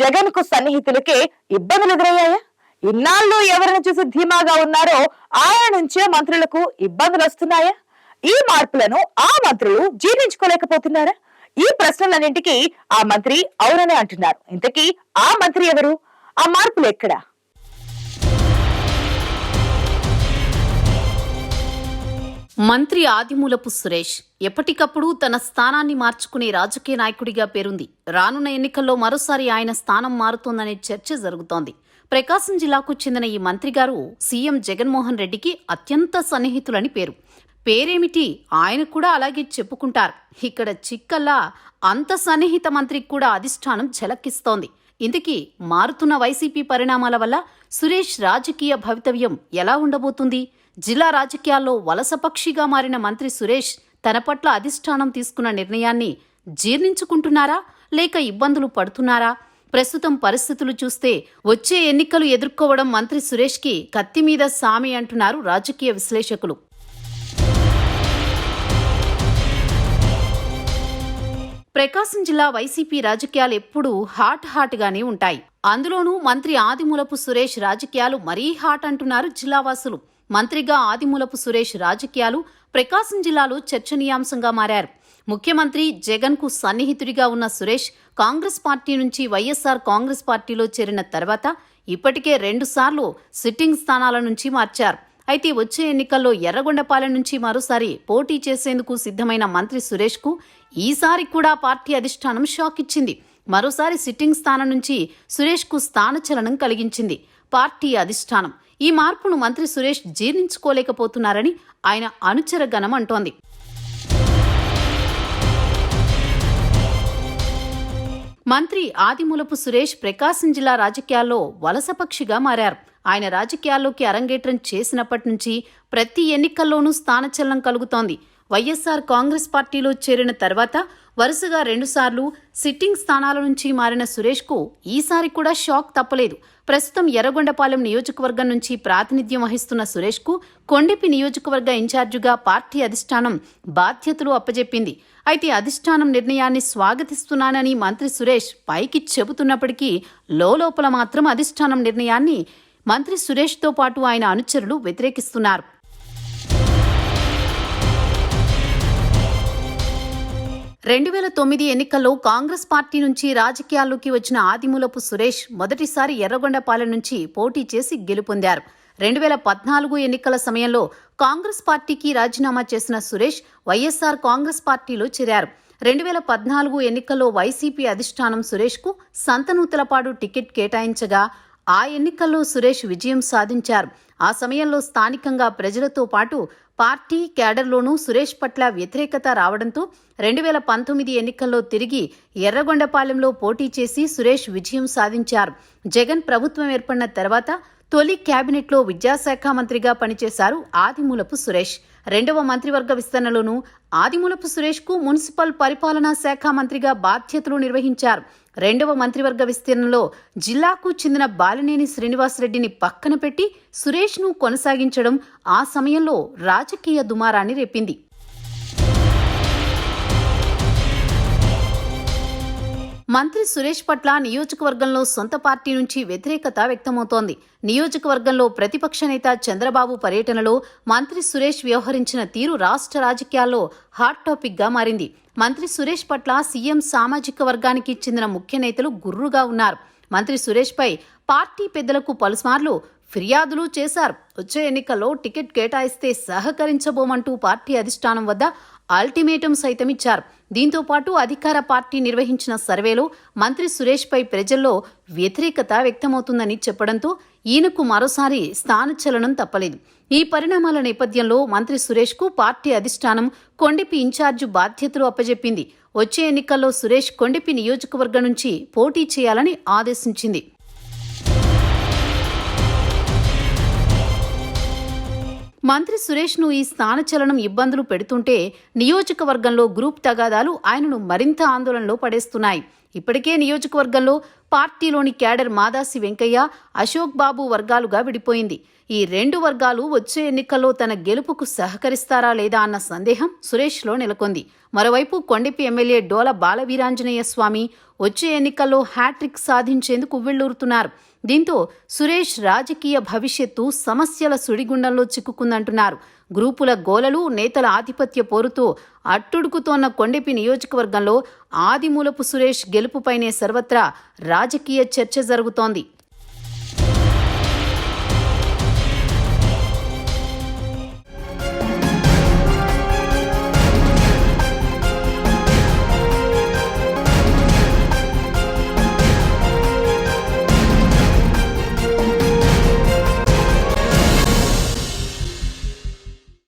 జగన్కు సన్నిహితులకే ఇబ్బందులు ఎదురయ్యాయా? ఇన్నాళ్ళు ఎవరిని చూసి ధీమాగా ఉన్నారో ఆయన నుంచే మంత్రులకు ఇబ్బందులు వస్తున్నాయా? ఈ మార్పులను ఆ మంత్రులు జీర్ణించుకోలేకపోతున్నారా? ఈ ప్రశ్నలన్నింటికీ ఆ మంత్రి అవుననే అంటున్నారు. ఇంతకీ ఆ మంత్రి ఎవరు? ఆ మార్పులు ఎక్కడా? మంత్రి ఆదిమూలపు సురేష్ ఎప్పటికప్పుడు తన స్థానాన్ని మార్చుకునే రాజకీయ నాయకుడిగా పేరుంది. రానున్న ఎన్నికల్లో మరోసారి ఆయన స్థానం మారుతోందనే చర్చ జరుగుతోంది. ప్రకాశం జిల్లాకు చెందిన ఈ మంత్రి గారు సీఎం జగన్మోహన్ రెడ్డికి అత్యంత సన్నిహితులని పేరు. పేరేమిటి? ఆయన కూడా అలాగే చెప్పుకుంటారు. ఇక్కడ చిక్కల్లా అంత సన్నిహిత మంత్రికి కూడా అధిష్టానం ఝలక్కిస్తోంది. ఇంతకీ మారుతున్న వైసీపీ పరిణామాల వల్ల సురేష్ రాజకీయ భవితవ్యం ఎలా ఉండబోతుంది? జిల్లా రాజకీయాల్లో వలసపక్షిగా మారిన మంత్రి సురేష్ తన పట్ల అధిష్టానం తీసుకున్న నిర్ణయాన్ని జీర్ణించుకుంటున్నారా? లేక ఇబ్బందులు పడుతున్నారా? ప్రస్తుతం పరిస్థితులు చూస్తే వచ్చే ఎన్నికలు ఎదుర్కోవడం మంత్రి సురేష్కి కత్తి మీద సామి అంటున్నారు రాజకీయ విశ్లేషకులు. ప్రకాశం జిల్లా వైసీపీ రాజకీయాలు ఎప్పుడూ హాట్ హాట్గానే ఉంటాయి. అందులోనూ మంత్రి ఆదిమూలపు సురేష్ రాజకీయాలు మరీ హాట్ అంటున్నారు జిల్లావాసులు. మంత్రిగా ఆదిమూలపు సురేష్ రాజకీయాలు ప్రకాశం జిల్లాలో చర్చనీయాంశంగా మారారు. ముఖ్యమంత్రి జగన్కు సన్నిహితుడిగా ఉన్న సురేష్ కాంగ్రెస్ పార్టీ నుంచి వైఎస్ఆర్ కాంగ్రెస్ పార్టీలో చేరిన తర్వాత ఇప్పటికే రెండుసార్లు సిట్టింగ్ స్థానాల నుంచి మార్చారు. అయితే వచ్చే ఎన్నికల్లో ఎర్రగొండపాలెం నుంచి మరోసారి పోటీ చేసేందుకు సిద్ధమైన మంత్రి సురేష్కు ఈసారి కూడా పార్టీ అధిష్టానం షాక్ ఇచ్చింది. మరోసారి సిట్టింగ్ స్థానం నుంచి సురేష్కు స్థానచలనం కలిగించింది పార్టీ అధిష్టానం. ఈ మార్పును మంత్రి సురేష్ జీర్ణించుకోలేకపోతున్నారని ఆయన అనుచర గణం అంటోంది. మంత్రి ఆదిమూలపు సురేష్ ప్రకాశం జిల్లా రాజకీయాల్లో వలసపక్షిగా మారారు. ఆయన రాజకీయాల్లోకి అరంగేట్రం చేసినప్పటి నుంచి ప్రతి ఎన్నికల్లోనూ స్థానచలనం కలుగుతోంది. వైఎస్ఆర్ కాంగ్రెస్ పార్టీలో చేరిన తర్వాత వరుసగా రెండుసార్లు సిట్టింగ్ స్థానాల నుంచి మారిన సురేష్కు ఈసారి కూడా షాక్ తప్పలేదు. ప్రస్తుతం ఎర్రగొండపాలెం నియోజకవర్గం నుంచి ప్రాతినిధ్యం వహిస్తున్న సురేష్కు కొండెపి నియోజకవర్గ ఇన్ఛార్జిగా పార్టీ అధిష్టానం బాధ్యతలు అప్పజెప్పింది. అయితే అధిష్టానం నిర్ణయాన్ని స్వాగతిస్తున్నానని మంత్రి సురేష్ పైకి చెబుతున్నప్పటికీ లోపల మాత్రం అధిష్టానం నిర్ణయాన్ని మంత్రి సురేష్తో పాటు ఆయన అనుచరులు వ్యతిరేకిస్తున్నారు. రెండు వేల తొమ్మిది ఎన్నికల్లో కాంగ్రెస్ పార్టీ నుంచి రాజకీయాల్లోకి వచ్చిన ఆదిమూలపు సురేష్ మొదటిసారి ఎర్రగొండపాలెం నుంచి పోటీ చేసి గెలుపొందారు. రెండు వేల పద్నాలుగు ఎన్నికల సమయంలో కాంగ్రెస్ పార్టీకి రాజీనామా చేసిన సురేష్ వైఎస్సార్ కాంగ్రెస్ పార్టీలో చేరారు. రెండు వేల పద్నాలుగు ఎన్నికల్లో వైసీపీ అధిష్టానం సురేష్కు సంతనూతలపాడు టికెట్ కేటాయించగా ఆ ఎన్నికల్లో సురేష్ విజయం సాధించారు. ఆ సమయంలో స్థానికంగా ప్రజలతో పాటు పార్టీ క్యాడర్లోనూ సురేష్ పట్ల వ్యతిరేకత రావడంతో రెండు వేల పంతొమ్మిది ఎన్నికల్లో తిరిగి ఎర్రగొండపాలెంలో పోటీ చేసి సురేష్ విజయం సాధించారు. జగన్ ప్రభుత్వం ఏర్పడిన తర్వాత తొలి కేబినెట్లో విద్యాశాఖ మంత్రిగా పనిచేశారు ఆదిమూలపు సురేష్. రెండవ మంత్రివర్గ విస్తరణలోనూ ఆదిమూలపు సురేష్కు మున్సిపల్ పరిపాలనా శాఖ మంత్రిగా బాధ్యతలు నిర్వహించారు. రెండవ మంత్రివర్గ విస్తీర్ణంలో జిల్లాకు చెందిన బాలినేని శ్రీనివాసరెడ్డిని పక్కన పెట్టి సురేష్ను కొనసాగించడం ఆ సమయంలో రాజకీయ దుమారాన్ని రేపింది. మంత్రి సురేష్ పట్ల నియోజకవర్గంలో సొంత పార్టీ నుంచి వ్యతిరేకత వ్యక్తమవుతోంది. నియోజకవర్గంలో ప్రతిపక్ష నేత చంద్రబాబు పర్యటనలో మంత్రి సురేష్ వ్యవహరించిన తీరు రాష్ట్ర రాజకీయాల్లో హాట్ టాపిక్గా మారింది. మంత్రి సురేష్ పట్ల సీఎం సామాజిక వర్గానికి చెందిన ముఖ్య నేతలు గుర్రుగా ఉన్నారు. మంత్రి సురేష్ పై పార్టీ పెద్దలకు పలుమార్లు ఫిర్యాదులు చేశారు. వచ్చే ఎన్నికల్లో టికెట్ కేటాయిస్తే సహకరించబోమంటూ పార్టీ అధిష్టానం వద్ద అల్టిమేటం సైతం ఇచ్చారు దీంతో పాటు అధికార పార్టీ నిర్వహించిన సర్వేలో మంత్రి సురేష్పై ప్రజల్లో వ్యతిరేకత వ్యక్తమవుతుందని చెప్పడంతో ఈయనకు మరోసారి స్థానచలనం తప్పలేదు. ఈ పరిణామాల నేపథ్యంలో మంత్రి సురేష్కు పార్టీ అధిష్టానం కొండిపి ఇన్ఛార్జి బాధ్యతలు అప్పజెప్పింది. వచ్చే ఎన్నికల్లో సురేష్ కొండిపి నియోజకవర్గం నుంచి పోటీ చేయాలని ఆదేశించింది. మంత్రి సురేష్ను ఈ స్థానచలనం ఇబ్బందులు పెడుతుంటే నియోజకవర్గంలో గ్రూప్ తగాదాలు ఆయనను మరింత ఆందోళనలో పడేస్తున్నాయి. ఇప్పటికే నియోజకవర్గంలో పార్టీలోని క్యాడర్ మాదాసి వెంకయ్య అశోక్ బాబు వర్గాలుగా విడిపోయింది. ఈ రెండు వర్గాలు వచ్చే ఎన్నికల్లో తన గెలుపుకు సహకరిస్తారా లేదా అన్న సందేహం సురేష్లో నెలకొంది. మరోవైపు కొండపి ఎమ్మెల్యే డోల బాలవీరాంజనేయ స్వామి వచ్చే ఎన్నికల్లో హ్యాట్రిక్ సాధించేందుకు వెళ్ళూరుతున్నారు. దీంతో సురేష్ రాజకీయ భవిష్యత్తు సమస్యల సుడిగుండంలో చిక్కుకుందంటున్నారు. గ్రూపుల గోలలు నేతల ఆధిపత్య పోరుతో అట్టుడుకుతోన్న కొండెపి నియోజకవర్గంలో ఆదిమూలపు సురేష్ గెలుపుపైనే సర్వత్రా రాజకీయ చర్చ జరుగుతోంది.